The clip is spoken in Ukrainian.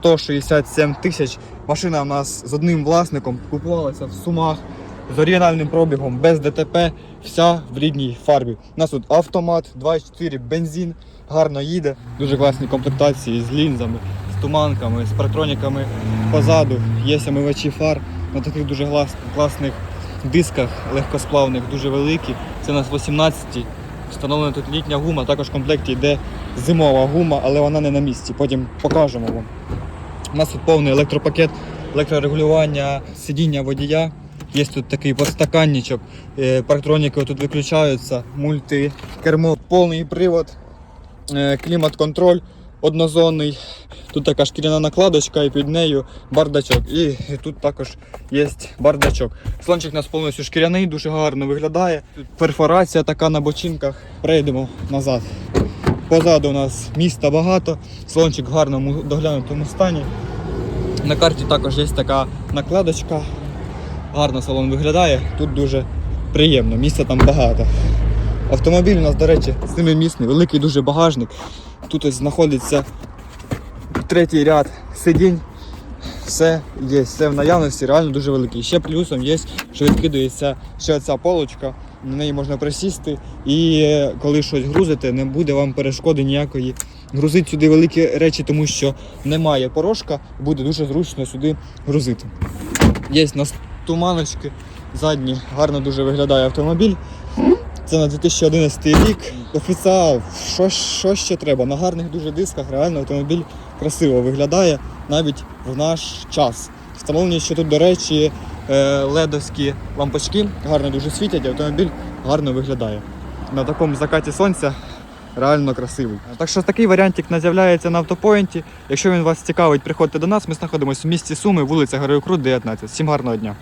167 тисяч. Машина у нас з одним власником купувалася в Сумах з оригінальним пробігом, без ДТП, вся в рідній фарбі. У нас тут автомат, 2.4 бензин, гарно їде, дуже класні комплектації з лінзами, з туманками, з партроніками позаду. Є омивачі фар на таких дуже глас- класних дисках легкосплавних, дуже великі. Це у нас 18-ті. Встановлена тут літня гума, також в комплекті йде зимова гума, але вона не на місці. Потім покажемо вам. У нас тут повний електропакет, електрорегулювання сидіння водія. Є тут такий подстаканничок, е, парктроніки тут виключаються, мультикермо, повний привод, е, клімат-контроль однозонний. Тут така шкіряна накладочка і під нею бардачок. І тут також є бардачок. Слончик у нас повністю шкіряний, дуже гарно виглядає. Тут перфорація така на бочинках. Перейдемо назад. Позаду у нас міста багато, слончик в гарному доглянутому стані. На карті також є така накладочка. Гарно салон виглядає, тут дуже приємно, місця там багато. Автомобіль у нас, до речі, семимісний, великий дуже багажник. Тут ось знаходиться третій ряд сидінь. Все є, все в наявності, реально дуже великий. Ще плюсом є, що відкидується ще ця полочка, на неї можна присісти, і е, коли щось грузите, не буде вам перешкоди ніякої. Грузити сюди великі речі, тому що немає порожка, буде дуже зручно сюди грузити. Є у нас туманочки задні, гарно дуже виглядає автомобіль. Це на 2011 рік. Офіціал, що, що ще треба? На гарних дуже дисках реально автомобіль красиво виглядає навіть в наш час. Встановлені, що тут, до речі, ледовські лампочки гарно дуже світять, автомобіль гарно виглядає. На такому закаті сонця реально красивий. Так що такий варіантик не з'являється на автопоінті. Якщо він вас цікавить, приходьте до нас. Ми знаходимося в місті Суми, вулиця Героїв Крут, 19. Всім гарного дня!